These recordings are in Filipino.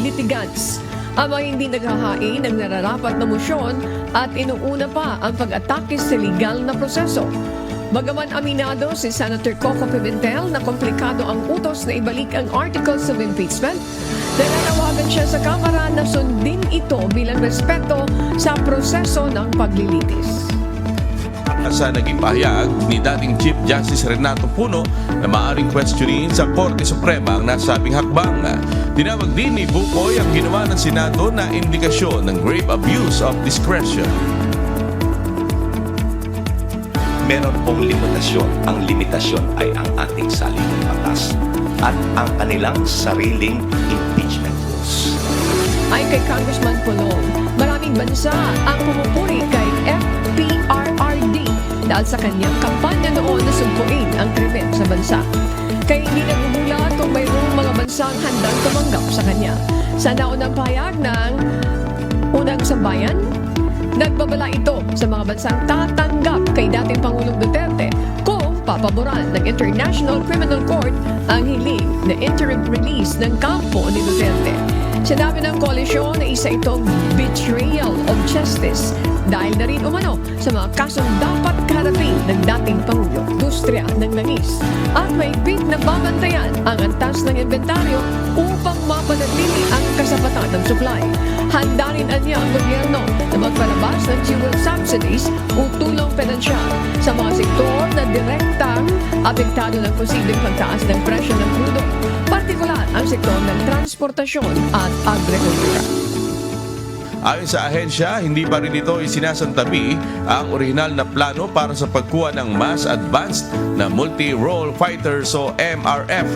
litigants. Ang mga hindi naghahain ng nararapat na motion at inuuna pa ang pag-atake sa legal na proseso. Bagaman aminado si Senator Coco Pimentel na komplikado ang utos na ibalik ang articles of impeachment, nananawagan siya sa Kamara na sundin ito bilang respeto sa proseso ng paglilitis. Sa naging pahayag ni dating Chief Justice Renato Puno na maaring questionin sa Korte Suprema ang nasabing hakbang. Tinawag din ni Bukoy ang ginawa ng Senado na indikasyon ng grave abuse of discretion. meron pong limitasyon. Ang limitasyon ay ang ating saligang batas at ang kanilang sariling impeachment rules. Ay kay Congressman Pulong, maraming bansa ang pumupuri dahil sa kanyang kampanya noon na sugpuin ang krimen sa bansa. Kaya hindi nagugulat kung mayroong mga bansang handang tumanggap sa kanya. Sa naunang pahayag ng unang sambayan, nagbabala ito sa mga bansang tatanggap kay dating Pangulong Duterte kung papaboran ng International Criminal Court ang hiling na interim release ng kampo ni Duterte. Sinabi ng koalisyon na isa itong betrayal of justice. Dahil na rin umano sa mga kasong dapat karapin ng dating Pangulo, industriya ng langis at may big na babantayan ang antas ng inventaryo upang mapanatili ang kasapatan ng supply. Handa rin anya ang gobyerno na magpalabas ng fuel subsidies o tulong pinansyal sa mga sektor na direktang apektado ng posibleng pagtaas ng presyo ng crudo, partikular ang sektor ng transportasyon at agrikultura. Ayon sa ahensya, hindi pa rin ito isinasantabi ang orihinal na plano para sa pagkuha ng Mass Advanced na Multi-Role Fighters o MRF.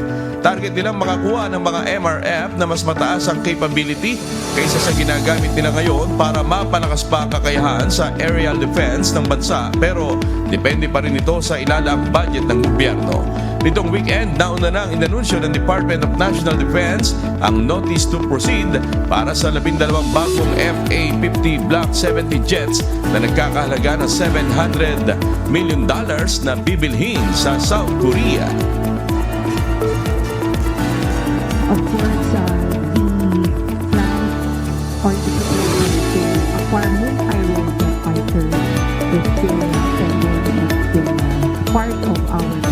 Target nilang makakuha ng mga MRF na mas mataas ang capability kaysa sa ginagamit nila ngayon para mapalakas pa kakayahan sa aerial defense ng bansa pero depende pa rin ito sa ilalaang budget ng gobyerno. Nitong weekend, nauna nang inanunsyo ng Department of National Defense ang notice to proceed para sa labindalawang bagong FA-50 Block 70 jets na nagkakahalaga ng 700 million dollars na bibilhin sa South Korea. of course, uh, the plan or the proposal to acquire multi-role jet fighter is still uh, part of our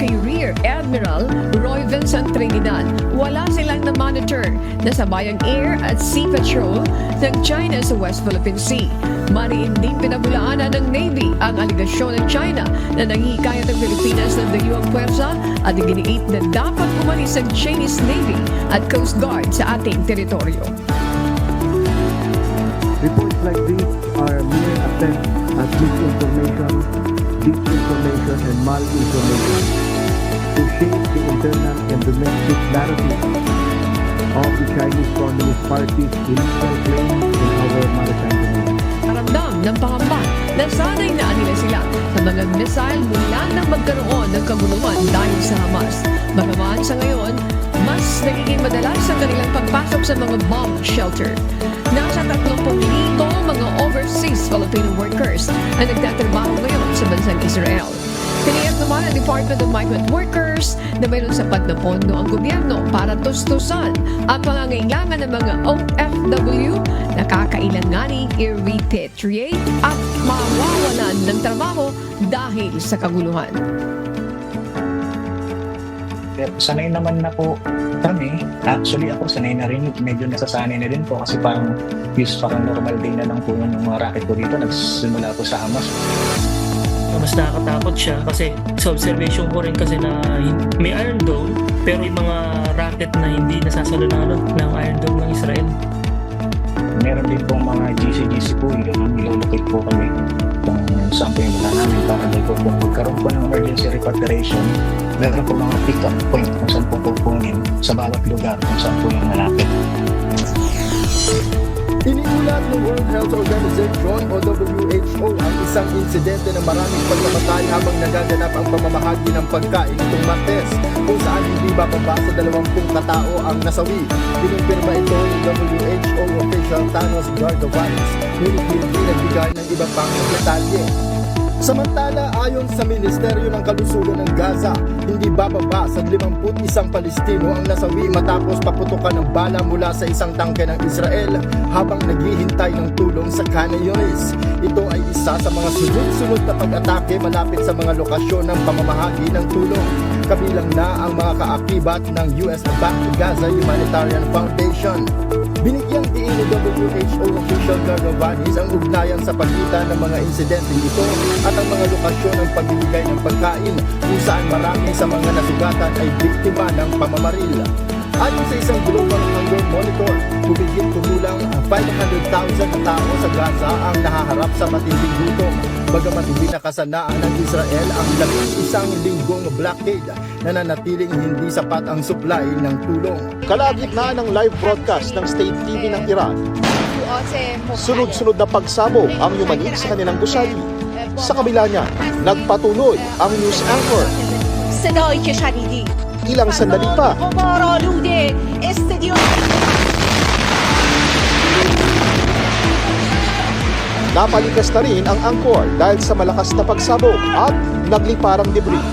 kay Rear Admiral Roy Vincent Trinidad, wala silang na-monitor na sabayang air at sea patrol ng China sa West Philippine Sea. Mariin din pinabulaanan ng Navy ang aligasyon ng China na nangihikayat ang Pilipinas ng dayuang puwersa at iginiit na dapat umalis ang Chinese Navy at Coast Guard sa ating teritoryo. Reports like these are mere attempt at misinformation, disinformation, and malinformation to shape the internal and domestic narrative of the Chinese Communist Party's illegal claims in our maritime domain. Karamdam ng pangamba na sanay na nila sila sa mga missile mula nang magkaroon ng kaguluhan dahil sa Hamas. Bagaman sa ngayon, mas nagiging madalas ang kanilang pagpasok sa mga bomb shelter. Nasa 30,000 mga overseas Filipino workers ang nagtatrabaho ngayon sa bansang Israel. Naman ang Department of Migrant Workers na mayroon sapat na pondo ang gobyerno para tustusan ang pangangailangan ng mga OFW na kakailanganing i-repatriate at mawawalan ng trabaho dahil sa kaguluhan. Pero sanay naman na po kami. Actually ako sanay na rin. Medyo nasasanay na din po kasi parang use parang normal day na lang po yung mga racket ko dito. Nagsimula po sa Hamas. Mas nakakatakot siya kasi sa observation ko rin kasi na may Iron Dome pero yung mga rocket na hindi nasasalo ng, ano, ng Iron Dome ng Israel. Meron din pong mga GC-GC po. Yung ilolocate po kami kung saan po yung wala namin para dahil po kung magkaroon po ng emergency repatriation, meron po mga pick-up point kung saan po pupunin sa bawat lugar kung saan po yung malapit. Iniulat ng World Health Organization o WHO ang isang insidente ng maraming pagkamatay habang nagaganap ang pamamahagi ng pagkain itong Martes kung saan hindi ba pabasa 20 katao ang nasawi. Pinumpirma ito ni WHO official Thanos Gardovalis ngunit hindi nagbigay ng iba pang detalye. Samantala, ayon sa Ministeryo ng Kalusugan ng Gaza, hindi bababa sa 51 Palestino ang nasawi matapos paputukan ng bala mula sa isang tangke ng Israel habang naghihintay ng tulong sa Khan Yunis. Ito ay isa sa mga sunod-sunod na pag-atake malapit sa mga lokasyon ng pamamahagi ng tulong. Kabilang na ang mga kaakibat ng US Back to Gaza Humanitarian Foundation. Binigyang diin ni WHO official Gargavanis ang ugnayan sa pagitan ng mga insidente ito at ang mga lokasyon ng pagbibigay ng pagkain kung saan marami sa mga nasugatan ay biktima ng pamamaril. Ayon sa isang Global Hunger Monitor, humigit kumulang 500,000 na tao sa Gaza ang nahaharap sa matinding gutom. Bagamat hindi nakasanaan ng Israel ang labing isang linggong blockade na nanatiling hindi sapat ang supply ng tulong. Kalagitnaan ng live broadcast ng State TV ng Iran, Sunod-sunod na pagsabog ang yumanig sa kanilang gusali. Sa kabila niya, nagpatuloy ang news anchor. Ilang sandali pa. Napalikas na rin ang angkor dahil sa malakas na pagsabog at nagliparang debris.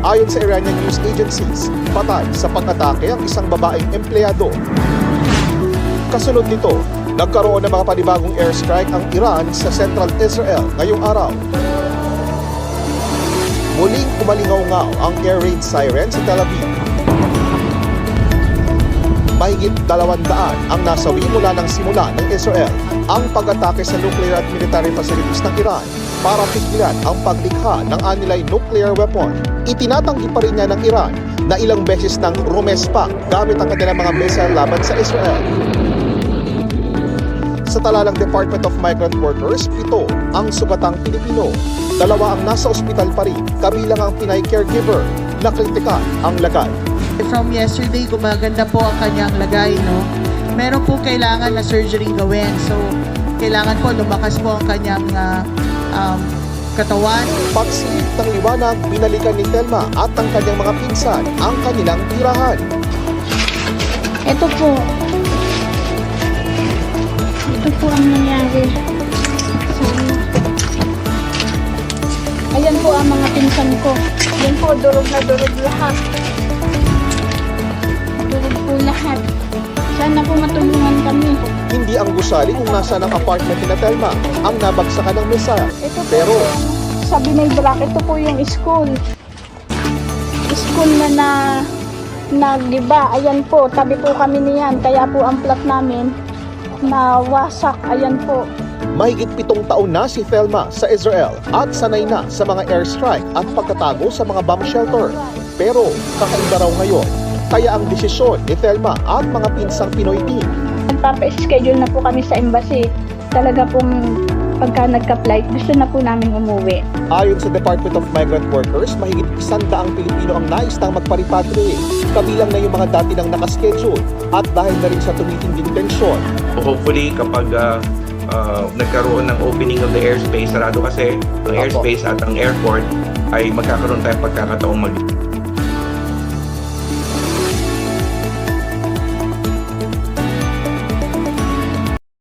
Ayon sa Iranian news agencies, patay sa pag-atake ang isang babaeng empleyado Kasunod nito, nagkaroon ng mga panibagong airstrike ang Iran sa Central Israel ngayong araw. Muling kumalingaw-ngaw ang air raid siren sa Tel Aviv. Mahigit dalawang daan ang nasawi mula ng simula ng Israel ang pag-atake sa nuclear at military facilities ng Iran para pigilan ang paglikha ng anilay nuclear weapon. Itinatanggi pa rin niya ng Iran na ilang beses nang rumespa gamit ang kanilang mga missile laban sa Israel. Sa talalang Department of Migrant Workers, pito ang sugatang Pilipino. Dalawa ang nasa ospital pa rin, kabilang ang Pinay caregiver na kritika ang lagay. From yesterday, gumaganda po ang kanyang lagay, no? Meron po kailangan na surgery gawin. So, kailangan po lumakas po ang kanyang ah, um, katawan. Pagsilip ng liwanag, binalikan ni Telma at ang kanyang mga pinsan ang kanilang tirahan. Ito po. Ito po ang nangyari. Ayan po ang mga pinsan ko. Yan po, durog na durog lahat. Durog po lahat. Sana po matulungan kami. Hindi ang gusali kung nasa ng apartment ni Telma ang nabagsakan ng mesa. Ito po Pero yung, sabi ng Black, ito po yung school. School na na nagiba. Ayan po, tabi po kami niyan. Kaya po ang plot namin na wasak. Ayan po. mahigit pitong taon na si Thelma sa Israel at sanay na sa mga airstrike at pagtatago sa mga bomb shelter. Pero kakaiba raw ngayon, kaya ang desisyon ni Thelma at mga pinsang Pinoy team Nagpapa-schedule na po kami sa embassy. Talaga pong pagka nagka-flight, gusto na po namin umuwi. Ayon sa Department of Migrant Workers, mahigit isang daang Pilipino ang nais nang magparipatriate. Kabilang na yung mga dati nang nakaschedule at dahil na rin sa tumitinding tensyon. Hopefully kapag ah, ah, nagkaroon ng opening of the airspace, sarado kasi ang airspace at ang airport ay magkakaroon tayong pagkakataong mag